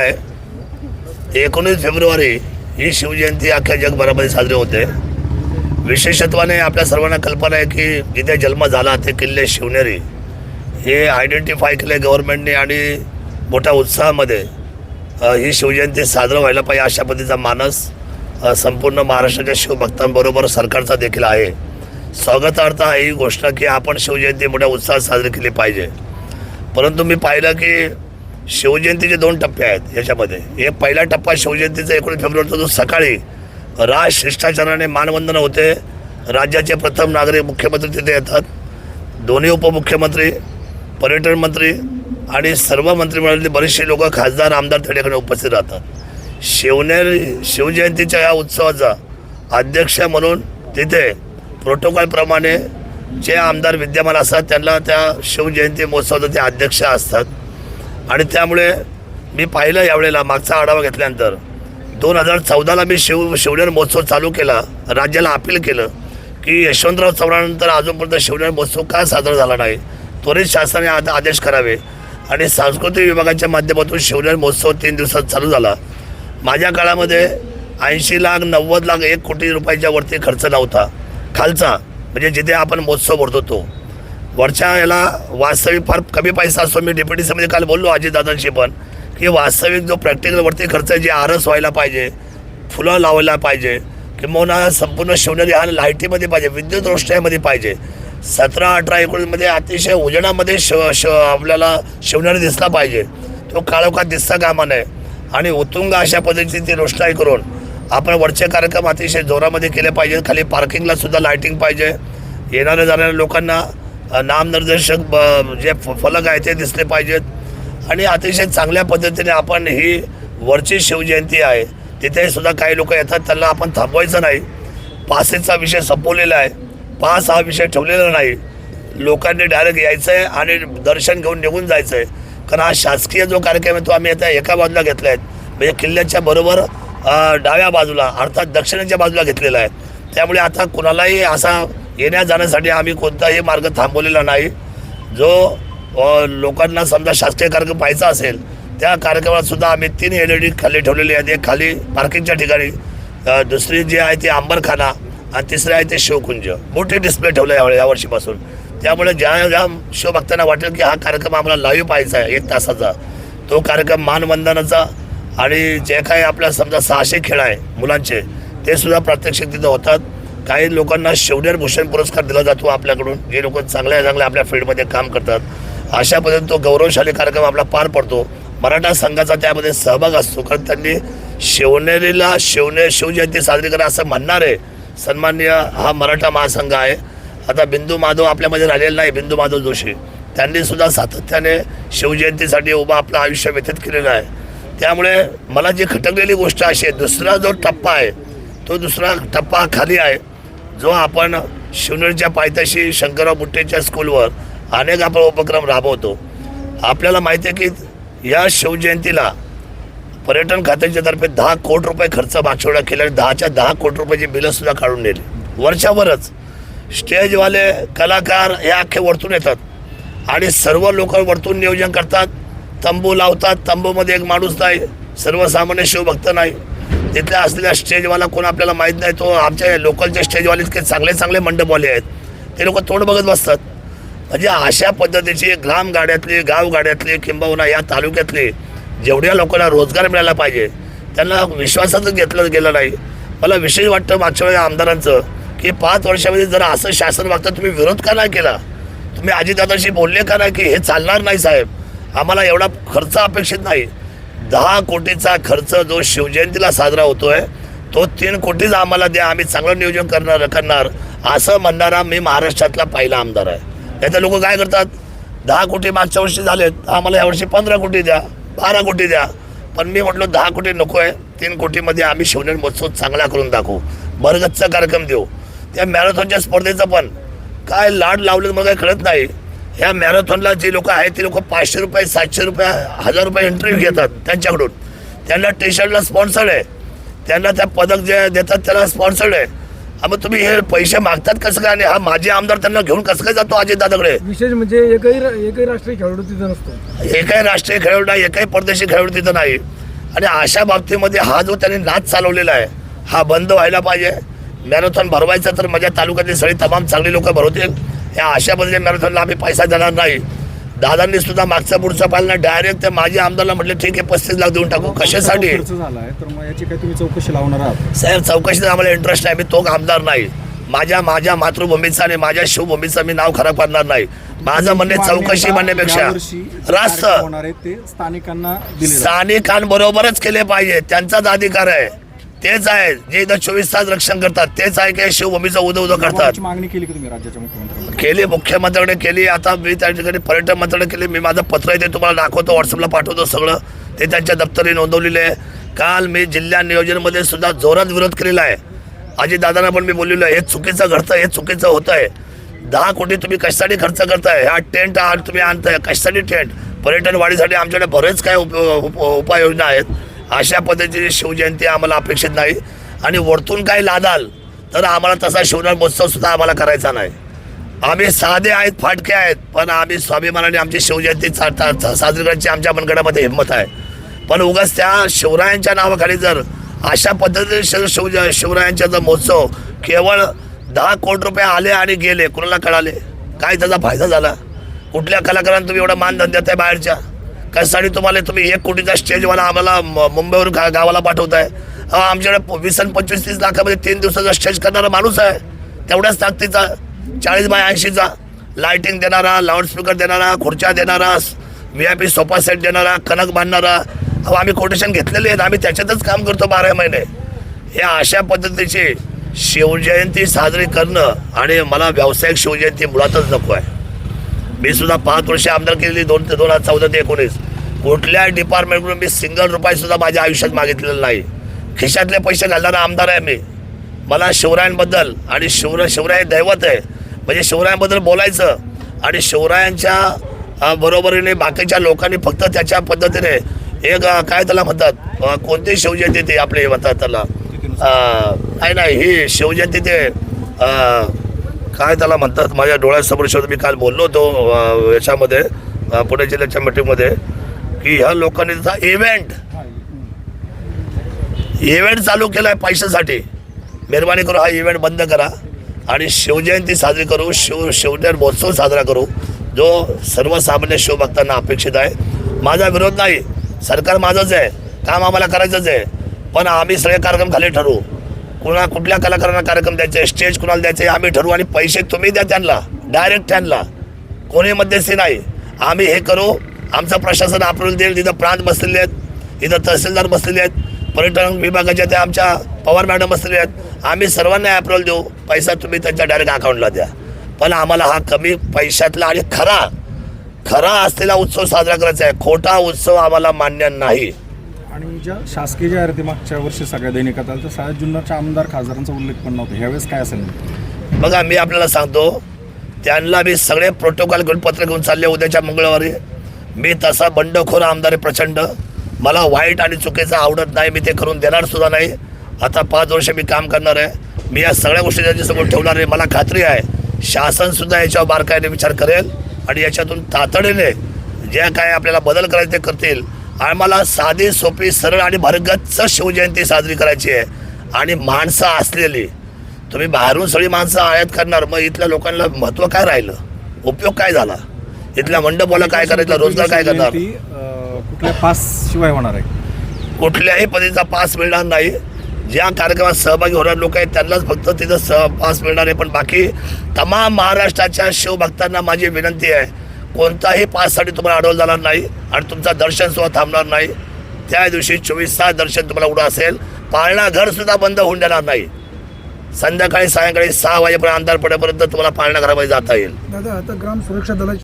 आहे. एकोणीस फेब्रुवारी ही शिवजयंती अख्ख्या जगभरामध्ये साजरी होते. विशेषत्वाने आपल्या सर्वांना कल्पना आहे की जिथे जन्म झाला ते किल्ले शिवनेरी. हे आयडेंटिफाय केले गव्हर्नमेंटने आणि मोठ्या उत्साहामध्ये ही शिवजयंती साजरं व्हायला पाहिजे अशा पद्धतीचा मानस संपूर्ण महाराष्ट्राच्या शिवभक्तांबरोबर सरकारचा देखील आहे. स्वागतार्थ आहे ही गोष्ट की आपण शिवजयंती मोठ्या उत्साहात साजरी केली पाहिजे. परंतु मी पाहिलं की शिवजयंतीचे दोन टप्पे आहेत याच्यामध्ये. हे पहिला टप्पा शिवजयंतीचा एकोणीस फेब्रुवारीचा जो सकाळी राज शिष्टाचाराने मानवंदन होते. राज्याचे प्रथम नागरिक मुख्यमंत्री तिथे येतात. दोन्ही उपमुख्यमंत्री पर्यटन मंत्री आणि सर्व मंत्रिमंडळातले बरेचसे लोक खासदार आमदार त्या ठिकाणी उपस्थित राहतात. शिवनेरी शिवजयंतीच्या या उत्सवाचा अध्यक्ष म्हणून तिथे प्रोटोकॉलप्रमाणे जे आमदार विद्यमान असतात त्यांना त्या शिवजयंती महोत्सवाचे ते अध्यक्ष असतात. आणि त्यामुळे मी पाहिलं यावेळेला मागचा आढावा घेतल्यानंतर. दोन हजार चौदाला मी शिव शिवनेर महोत्सव चालू केला राज्याला अपील केलं की यशवंतराव चव्हाणानंतर अजूनपर्यंत शिवनेर महोत्सव का साजरा झाला नाही? त्वरित शासनाने आता आदेश करावे. आणि सांस्कृतिक विभागाच्या माध्यमातून शिवनेर महोत्सव तीन दिवसात चालू झाला. माझ्या काळामध्ये ऐंशी लाख नव्वद लाख एक कोटी रुपयाच्या वरती खर्च नव्हता. खालचा म्हणजे जिथे आपण महोत्सव भरतो तो वरच्या याला वास्तविक फार कमी पैसा असतो. मी डेप्युटी सीमध्ये काल बोललो अजितदादांशी पण की वास्तविक जो प्रॅक्टिकलवरती खर्च आहे जे आरस व्हायला पाहिजे फुलं लावायला पाहिजे किंवा संपूर्ण शिवनेरी हा लाईटीमध्ये पाहिजे विद्युत रोष्ट्यामध्ये पाहिजे. सतरा अठरा एकोणीसमध्ये अतिशय उजेडामध्ये शिव शिव आपल्याला शिवनेरी दिसला पाहिजे. तो काळोखात दिसता कामा नये. आणि उत्तुंग अशा पद्धतीची ती रोषणाई करून आपण वरचे कार्यक्रम अतिशय जोरामध्ये केले पाहिजे खाली पार्किंगला सुद्धा लाईटिंग पाहिजे. येणाऱ्या जाणाऱ्या लोकांना नामनिर्देशक ब- जे फ- फलक आहे ते दिसले पाहिजेत. आणि अतिशय चांगल्या पद्धतीने आपण ही वरची शिवजयंती आहे. तिथे सुद्धा काही लोक येतात त्यांना आपण थांबवायचं नाही. पासेसचा विषय संपवलेला आहे. पास हा विषय ठेवलेला नाही. लोकांनी डायरेक्ट यायचं आहे आणि दर्शन घेऊन निघून जायचं आहे कारण हा शासकीय जो कार्यक्रम आहे तो आम्ही आता एका बाजूला घेतला आहे म्हणजे किल्ल्याच्या बरोबर डाव्या बाजूला अर्थात दक्षिणेच्या बाजूला घेतलेला आहे. त्यामुळे आता कुणालाही असा येण्या जाण्यासाठी आम्ही कोणताही मार्ग थांबवलेला नाही. जो लोकांना समजा शासकीय कार्यक्रम पाहायचा असेल त्या कार्यक्रमात सुद्धा आम्ही तीन एल ई डी खाली ठेवलेली आहेत. एक खाली पार्किंगच्या ठिकाणी दुसरी जी आहे ती आंबरखाना आणि तिसरी आहे ते शिवकुंज. मोठे डिस्प्ले ठेवले यावेळी यावर्षीपासून त्यामुळे ज्या ज्या शिवभक्तांना वाटेल की हा कार्यक्रम आम्हाला लाईव्ह पाहायचा आहे एक तासाचा. तो कार्यक्रम मानवंदनाचा आणि जे काही आपल्या समजा सहाशे खेळ आहे मुलांचे ते सुद्धा प्रात्यक्षिक तिथं होतात. काही लोकांना शिवनेर भूषण पुरस्कार दिला जातो आपल्याकडून. जे लोक चांगल्या चांगल्या आपल्या फील्डमध्ये काम करतात. अशा पद्धतीने तो गौरवशाली कार्यक्रम आपला पार पडतो. मराठा संघाचा त्यामध्ये सहभाग असतो. कारण त्यांनी शिवनेरीला शिवने शिवजयंती साजरी करा असं म्हणणार आहे सन्माननीय हा मराठा महासंघ आहे. आता बिंदू माधव आपल्यामध्ये राहिलेला नाही बिंदू माधव जोशी. त्यांनी सुद्धा सातत्याने शिवजयंतीसाठी उभा आपलं आयुष्य व्यतीत केलेलं आहे. त्यामुळे मला जी खटकलेली गोष्ट अशी आहे दुसरा जो टप्पा आहे तो दुसरा टप्पा खाली आहे. जो आपण शिवनेरच्या पायथ्याशी शंकरराव बुट्टेच्या स्कूलवर अनेक आपण उपक्रम राबवतो. आपल्याला माहिती आहे की या शिवजयंतीला पर्यटन खात्याच्या तर्फे दहा कोटी रुपये खर्च मागच्या केला आणि दहाच्या दहा कोटी रुपयाची बिलंसुद्धा काढून नेली. वरच्यावरच स्टेजवाले कलाकार हे अख्खे वरतून येतात आणि सर्व लोक वरतून नियोजन करतात. तंबू लावतात. तंबूमध्ये एक माणूस नाही. सर्वसामान्य शिवभक्त नाही. तिथे असलेल्या स्टेजवाला कोण आपल्याला माहीत नाही तो आमच्या लोकलच्या स्टेजवाले इतके चांगले चांगले मंडपवाले आहेत. ते लोक तोंड बघत बसतात. म्हणजे अशा पद्धतीची ग्राम गाड्यातली गाव किंबहुना या तालुक्यातली जेवढ्या लोकांना रोजगार मिळाला पाहिजे त्यांना विश्वासातच घेतलं गेलं नाही. मला विशेष वाटतं मागच्या वेळी आमदारांचं की पाच वर्षामध्ये जर असं शासन वागतं तुम्ही विरोध का नाही केला? तुम्ही अजितदादाशी बोलले का नाही की हे चालणार नाही साहेब? आम्हाला एवढा खर्च अपेक्षित नाही. दहा कोटीचा खर्च जो शिवजयंतीला साजरा होतोय तो तीन कोटीच आम्हाला द्या आम्ही चांगलं नियोजन करणार करणार असं म्हणणारा मी महाराष्ट्रातला पहिला आमदार आहे. त्याचे लोक काय करतात? दहा कोटी मागच्या वर्षी झालेत आम्हाला यावर्षी पंधरा कोटी द्या बारा कोटी द्या. पण मी म्हटलो दहा कोटी नको आहे तीन कोटीमध्ये आम्ही शिवनेर महोत्सव चांगला करून दाखवू. बरगतचा कार्यक्रम देऊ. त्या मॅरेथॉनच्या स्पर्धेचं पण काय लाड लावले मला काही कळत नाही. ह्या मॅरेथॉनला जे लोक आहेत ते लोक पाचशे रुपये सातशे रुपये हजार रुपये इंटरव्ह्यू घेतात त्यांच्याकडून. त्यांना टी शर्टला स्पॉन्सर्ड आहे. त्यांना त्या पदक जे देतात त्याला स्पॉन्सर्ड आहे. मग तुम्ही हे पैसे मागतात कसं काय? आणि हा माझे आमदार त्यांना घेऊन कसं काय जातो अजित दादाकडे विशेष म्हणजे एकही एकही राष्ट्रीय खेळाडू तिथं नसतो. एकही राष्ट्रीय खेळाडू नाही एकही परदेशी खेळाडू तिथं नाही. आणि अशा बाबतीमध्ये हा जो त्यांनी नाच चालवलेला आहे हा बंद व्हायला पाहिजे. मॅरेथॉन भरवायचं तर माझ्या तालुक्यातली सगळी तमाम चांगली लोक भरवतील. या अशा पद्धतीने मॅरेथॉनला आम्ही पैसा देणार नाही. दादांनी सुद्धा मागचा पुढचा पाहिलं डायरेक्ट त्या माझ्या आमदारला म्हटलं ठीक आहे पस्तीस लाख देऊन टाकू. कशासाठी? चौकशी लावणार आहात? साहेब चौकशीत आम्हाला इंटरेस्ट आहे मी तो आमदार नाही. माझ्या माझ्या मातृभूमीचा आणि माझ्या शिवभूमीचं मी नाव खराब करणार नाही. माझं म्हणणे चौकशी म्हणण्यापेक्षा रास्त. ते स्थानिकांना. स्थानिकांबरोबरच केले पाहिजे त्यांचाच अधिकार आहे. तेच आहे जे इथं चोवीस तास रक्षण करतात तेच आहे की शिवभूमीचं उदो उदो करतात. मागणी केली की तुम्ही राज्याच्या मुख्यमंत्र्यांकडे केली मुख्यमंत्र्याकडे केली. आता मी त्या ठिकाणी पर्यटन मंत्र्याकडे केली. मी माझं पत्र आहे ते तुम्हाला दाखवतो व्हॉट्सअपला पाठवतो सगळं. ते त्यांच्या दप्तरी नोंदवलेले आहे. काल मी जिल्हा नियोजनमध्ये सुद्धा जोरात विरोध केलेला आहे. अजितदादांना पण मी बोललेलो आहे हे चुकीचं घडतं हे चुकीचं होतं आहे दहा कोटी तुम्ही कशासाठी खर्च करताय? हा टेंट हा तुम्ही आणताय कशासाठी टेंट? पर्यटन वाढीसाठी आमच्याकडे बरेच काय उप उपाययोजना आहेत. अशा पद्धतीची शिवजयंती आम्हाला अपेक्षित नाही. आणि वरतून काही लादाल तर आम्हाला तसा शिवनाथ महोत्सव सुद्धा आम्हाला करायचा नाही. आम्ही साधे आहेत फाटके आहेत पण आम्ही स्वाभिमानाने आमची शिवजयंती साजरी करायची आमच्या मनगडामध्ये हिंमत आहे. पण उगाच त्या शिवरायांच्या नावाखाली जर अशा पद्धतीने शिव शिवरायांचा जर महोत्सव केवळ दहा कोटी रुपये आले आणि गेले कुणाला कळाले? काय त्याचा फायदा झाला? कुठल्या कलाकारांना तुम्ही एवढा मानधन देताय बाहेरच्या? कशासाठी तुम्हाला तुम्ही एक कोटीचा स्टेजवाला आम्हाला मुंबईवरून गा गावाला पाठवताय? आमच्याकडे वीस आणि पंचवीस तीस लाखामध्ये तीन दिवसाचा स्टेज करणारा माणूस आहे. तेवढ्याच ताकदीचा चाळीस बाय ऐंशीचा. लायटिंग देणारा लाऊडस्पीकर देणारा खुर्च्या देणारा V I P sofa set देणारा कणक बांधणारा. अहो आम्ही कोटेशन घेतलेले आहेत. आम्ही त्याच्यातच काम करतो बारा महिने. या अशा पद्धतीची शिवजयंती साजरी करणं आणि मला व्यावसायिक शिवजयंती मुळातच नको आहे. मी सुद्धा पाच वर्ष आमदार केलेली दोन ते दोन हजार चौदा ते एकोणीस. कुठल्या डिपार्टमेंटकडून मी सिंगल रुपयासुद्धा माझ्या आयुष्यात मागितलेलं नाही. खिशातले पैसे घालणारा आमदार आहे मी. मला शिवरायांबद्दल आणि शिवराय शिवराय दैवत आहे म्हणजे शिवरायांबद्दल बोलायचं आणि शिवरायांच्या बरोबरीने बाकीच्या लोकांनी फक्त त्याच्या पद्धतीने एक काय त्याला म्हणतात कोणती शिवजयंती ते आपले म्हणतात त्याला नाही नाही ही शिवजयंती ते काय त्याला म्हणतात माझ्या डोळ्यासमोर शोध मी काल बोललो होतो याच्यामध्ये पुणे जिल्ह्याच्या मीटिंगमध्ये की ह्या लोकांनी इव्हेंट. इव्हेंट चालू केला आहे पैशासाठी मेहरबानी करू हा इव्हेंट बंद करा आणि शिवजयंती साजरी करू शिव शिवजयन महोत्सव साजरा करू जो सर्वसामान्य शिवभक्तांना अपेक्षित आहे. माझा विरोध नाही सरकार माझंच आहे काम आम्हाला करायचंच आहे पण आम्ही सगळे कार्यक्रम खाली ठरवू. कुणा कुठल्या कलाकारांना कार्यक्रम द्यायचे स्टेज कुणाला द्यायचे आम्ही ठरवू आणि पैसे तुम्ही द्या त्यांना डायरेक्ट त्यांना. कोणी मध्यस्थी नाही. आम्ही हे करू आमचं प्रशासन अप्रूव्हल देईल तिथं प्रांत बसलेले आहेत इथं तहसीलदार बसलेले आहेत पर्यटन विभागाच्या त्या आमच्या पवार मॅडम बसलेले आहेत. आम्ही सर्वांना अप्रूव्हल देऊ. पैसा तुम्ही त्यांच्या डायरेक्ट अकाउंटला द्या. पण आम्हाला हा कमी पैशातला आणि खरा खरा असलेला उत्सव साजरा करायचा आहे. खोटा उत्सव आम्हाला मान्य नाही. आणि ज्या शासकीय जाहिराती मागच्या वर्षी सगळ्या आल्या तर जुन्नरच्या आमदार खासदारांचा उल्लेख पण नव्हता. ह्यावेळेस काय असेल? बघा मी आपल्याला सांगतो त्यांना मी सगळे प्रोटोकॉल घेऊन पत्र घेऊन चालले उद्याच्या मंगळवारी मी तसा बंडखोर आमदार आहे प्रचंड. मला वाईट आणि चुकीचं आवडत नाही. मी ते करून देणार सुद्धा नाही. आता पाच वर्ष मी काम करणार आहे. मी या सगळ्या गोष्टी त्यांच्यासमोर ठेवणार आहे. मला खात्री आहे. शासनसुद्धा याच्यावर बारकाईने विचार करेल आणि याच्यातून तातडीने जे काय आपल्याला बदल करायचे ते करतील. आणि मला साधी सोपी सरळ आणि भरगच्च शिवजयंती साजरी करायची आहे. आणि माणसं असलेली तुम्ही बाहेरून सगळी माणसं आयात करणार मग इथल्या लोकांना महत्त्व काय राहिलं? उपयोग काय झाला? इथल्या मंडपाला काय करायचं? रोजगार काय करणार? कुठल्या पास शिवाय होणार आहे कुठल्याही पद्धतीचा पास मिळणार नाही. ज्या कार्यक्रमात सहभागी होणारे लोक आहेत त्यांनाच फक्त तिथं सहपास मिळणार आहे. पण बाकी तमाम महाराष्ट्राच्या शिवभक्तांना माझी विनंती आहे कोणताही पाससाठी तुम्हाला अडवलं जाणार नाही आणि तुमचं दर्शन सुद्धा थांबणार नाही. त्या दिवशी चोवीस तास दर्शन तुम्हाला उडं असेल. पाळणा घरसुद्धा बंद होऊन देणार नाही. संध्याकाळी सायंकाळी सहा वाजेपर्यंत अंधार पडेपर्यंत तुम्हाला पाळणा घरामध्ये जाता येईल. दादा आता ग्राम सुरक्षा दलाची